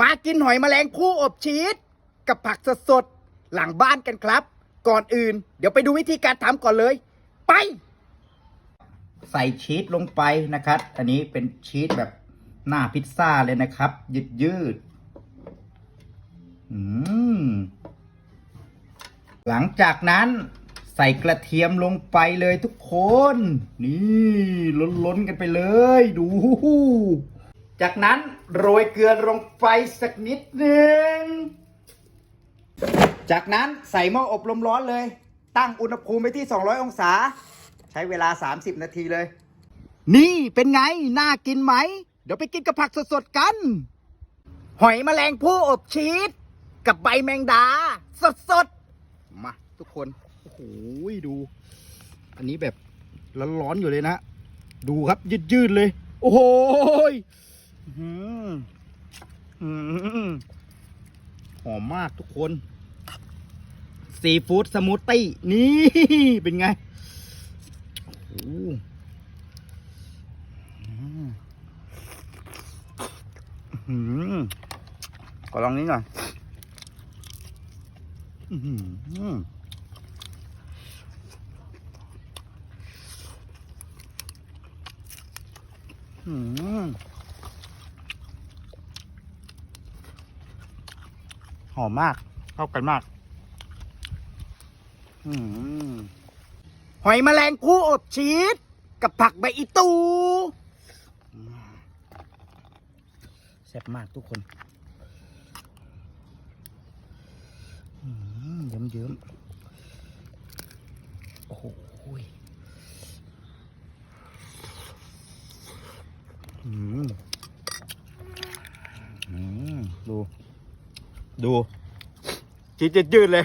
มากินหอยแมลงภู่อบชีสกับผักสดๆหลังบ้านกันครับ ก่อนอื่น เดี๋ยวไปดูวิธีการทำก่อนเลย ไป ใส่ชีสลงไปนะครับ อันนี้เป็นชีสแบบหน้าพิซซ่าเลยนะครับ ยืดยืดๆหลังจากนั้นใส่กระเทียมลงไปเลยทุกคน นี่ล้นๆกันไปเลย ดู จากนั้นโรยเกลือลงไปสักนิดหนึ่ง จากนั้นใส่หม้ออบลมร้อนเลย ตั้งอุณหภูมิไปที่ 200 องศา ใช้เวลา 30 นาทีเลย นี่เป็นไง น่ากินไหม เดี๋ยวไปกินกับผักสดๆกัน หอยแมลงภู่อบชีสกับใบแมงดา สดๆ มาทุกคน โอ้โหดู อันนี้แบบร้อนๆอยู่เลยนะ ดูครับยืดๆเลย โอ้โห หอมมากทุกคนซีฟู้ดสมูทตี้นี่ เป็นไงขอลองนี้หน่อยอื้อ หอมมาก เข้ากันมาก อืมหอยแมลงภู่อบชีสกับผักใบอีตูแซ่บมากทุกคนเยิ้มเยิ้มๆโอ้โหอืม อืม ดู ดูจีดยืดเลย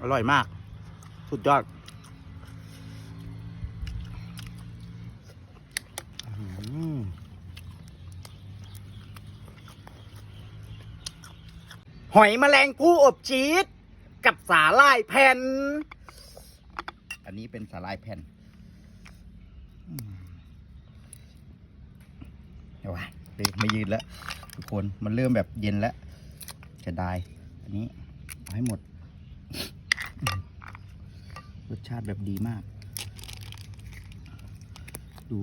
อร่อยมาก สุดยอดอื้อหือ หอยแมลงภู่อบชีสกับสาลายแผ่น อันนี้เป็นสาลายแผ่นเอาไว้เด็กไม่ยืนแล้ว ทุกคนมันเริ่มแบบเย็นแล้วจะได้ อันนี้เอาให้หมด รสชาติแบบดีมาก ดู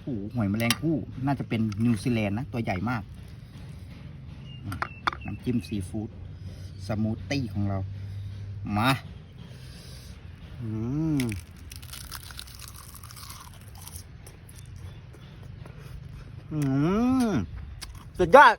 โอ้หอยแมลงภู่น่าจะเป็นนิวซีแลนด์นะ ตัวใหญ่มาก น้ำจิ้มซีฟู้ดสมูทตี้ของเรา มาอืมอืมสุดยอด